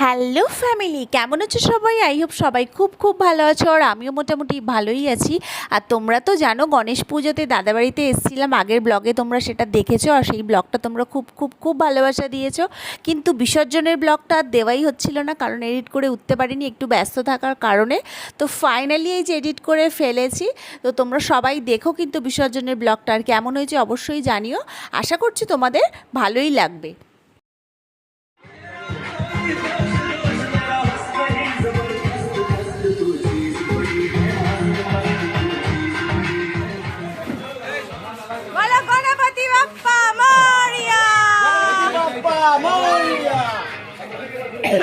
Hello family কেমন আছো সবাই? আই হোপ সবাই খুব খুব ভালো আছো আর আমিও মোটামুটি ভালোই আছি। আর তোমরা তো জানো, গণেশ পুজোতে দাদাবাড়িতে এসেছিলাম। আগের ব্লগে তোমরা সেটা দেখেছ আর সেই ব্লগটা তোমরা খুব খুব খুব ভালোবাসা দিয়েছ। কিন্তু বিসর্জনের ব্লগটা আর দেওয়াই হচ্ছিল না, কারণ এডিট করে উঠতে পারিনি, একটু ব্যস্ত থাকার কারণে। তো ফাইনালি এই যে এডিট করে ফেলেছি। তো তোমরা সবাই দেখো কিন্তু বিসর্জনের ব্লগটা আর কেমন হয়েছে, অবশ্যই জানিও। আশা করছি তোমাদের ভালোই লাগবে।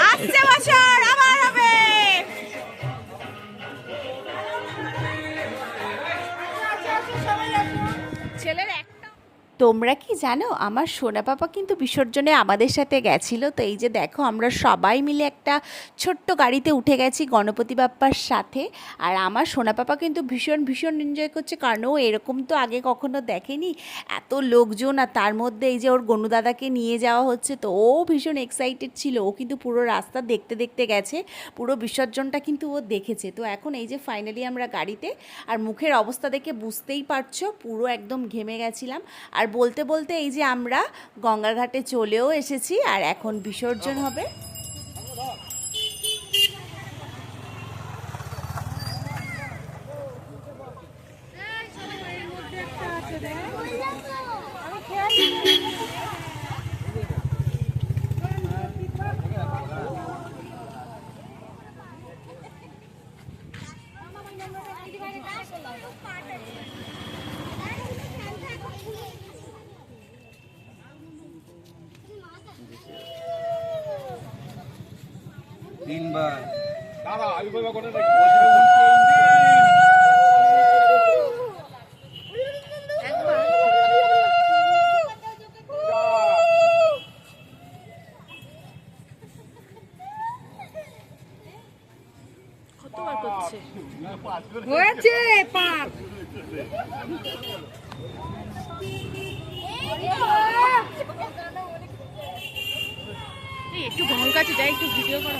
আসছে বছর আবার হবে। ছেলের একটা তোমরা কি জানো, আমার সোনা পাপা কিন্তু বিসর্জনে আমাদের সাথে গেছিল। তো এই যে দেখো, আমরা সবাই মিলে একটা ছোট্ট গাড়িতে উঠে গেছি গণপতি বাপ্পার সাথে। আর আমার সোনা পাপা কিন্তু ভীষণ ভীষণ এনজয় করছে, কারণ ও এরকম তো আগে কখনো দেখেনি। এত লোকজন আর তার মধ্যে এই যে ওর গনু দাদাকে নিয়ে যাওয়া হচ্ছে, তো ও ভীষণ এক্সাইটেড ছিল। ও কিন্তু পুরো রাস্তা দেখতে দেখতে গেছে, পুরো বিসর্জনটা কিন্তু ও দেখেছে। তো এখন এই যে ফাইনালি আমরা গাড়িতে, আর মুখের অবস্থা দেখে বুঝতেই পারছ, পুরো একদম ঘেমে গেছিলাম। আর বলতে বলতে এই যে আমরা গঙ্গার ঘাটে চলেও এসেছি আর এখন বিসর্জন হবে। তিনবার। হয়েছে একটু ঘন কাছে যাই একটু ভিডিও করো।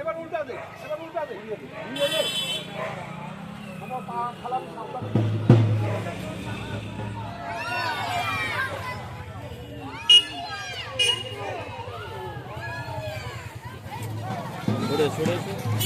এবার উল্টা দে এবার উল্টা দে। আমার পা খালাম Por eso, por eso.